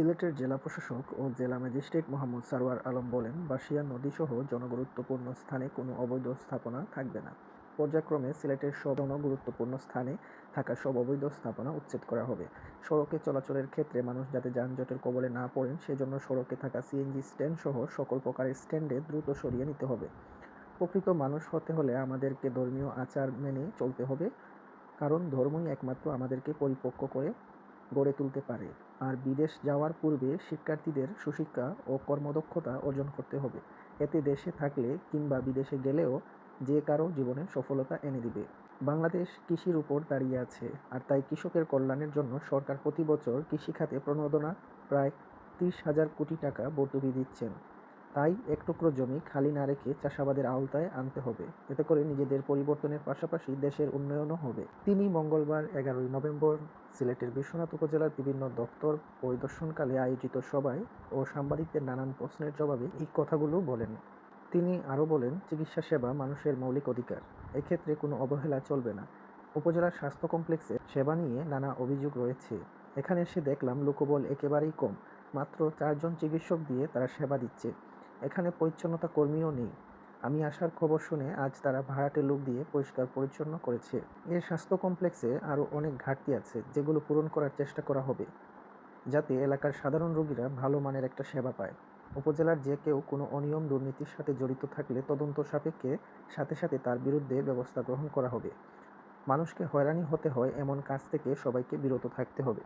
সিলেটের জেলা প্রশাসক ও জেলা ম্যাজিস্ট্রেট মোহাম্মদ সারওয়ার আলম বলেন, বাঁশিয়া নদীসহ জনগুরুত্বপূর্ণ স্থানে কোনো অবৈধ স্থাপনা থাকবে না। পর্যায়ক্রমে সিলেটের সব জনগুরুত্বপূর্ণ স্থানে থাকা সব অবৈধ স্থাপনা উচ্ছেদ করা হবে। সড়কে চলাচলের ক্ষেত্রে মানুষ যাতে যানজটের কবলে না পড়েন সেজন্য সড়কে থাকা সিএনজি স্ট্যান্ড সহ সকল প্রকারের স্ট্যান্ডে দ্রুত সরিয়ে নিতে হবে। প্রকৃত মানুষ হতে হলে আমাদেরকে ধর্মীয় আচার মেনে চলতে হবে, কারণ ধর্মই একমাত্র আমাদেরকে পরিপক্ক করে গড়ে তুলতে পারে। আর বিদেশ যাওয়ার পূর্বে শিক্ষার্থীদের সুশিক্ষা ও কর্মদক্ষতা অর্জন করতে হবে। এতে দেশে থাকলে কিংবা বিদেশে গেলেও যে কারও জীবনে সফলতা এনে দিবে। বাংলাদেশ কৃষির উপর দাঁড়িয়ে আছে, আর তাই কৃষকের কল্যাণের জন্য সরকার প্রতি বছর কৃষিখাতে প্রণোদনা প্রায় ত্রিশ হাজার কোটি টাকা ভর্তুকি দিচ্ছেন। তাই এক টুকরো জমি খালি না রেখে চাষাবাদের আওতায় আনতে হবে। এতে করে নিজেদের পরিবর্তনের পাশাপাশি দেশের উন্নয়নও হবে। তিনি মঙ্গলবার এগারোই নভেম্বর সিলেটের বিশ্বনাথ উপজেলার বিভিন্ন দপ্তর পরিদর্শনকালে আয়োজিত সভায় ও সাংবাদিকদের নানান প্রশ্নের জবাবে এই কথাগুলো বলেন। তিনি আরও বলেন, চিকিৎসা সেবা মানুষের মৌলিক অধিকার। এক্ষেত্রে কোনো অবহেলা চলবে না। উপজেলার স্বাস্থ্য কমপ্লেক্সে সেবা নিয়ে নানা অভিযোগ রয়েছে। এখানে এসে দেখলাম লোকবল একেবারেই কম। মাত্র চারজন চিকিৎসক দিয়ে তারা সেবা দিচ্ছে। এখানে পরিচ্ছন্নতা কর্মীও নেই। আমি আসার খবর শুনে আজ তারা ভাড়াটে লোক দিয়ে পরিষ্কার পরিচ্ছন্ন করেছে। এ স্বাস্থ্য কমপ্লেক্সে আরও অনেক ঘাটতি আছে, যেগুলো পূরণ করার চেষ্টা করা হবে, যাতে এলাকার সাধারণ রোগীরা ভালো মানের একটা সেবা পায়। উপজেলার যে কেউ কোনো অনিয়ম দুর্নীতির সাথে জড়িত থাকলে তদন্ত সাপেক্ষে সাথে সাথে তার বিরুদ্ধে ব্যবস্থা গ্রহণ করা হবে। মানুষকে হয়রানি হতে হয় এমন কাজ থেকে সবাইকে বিরত থাকতে হবে।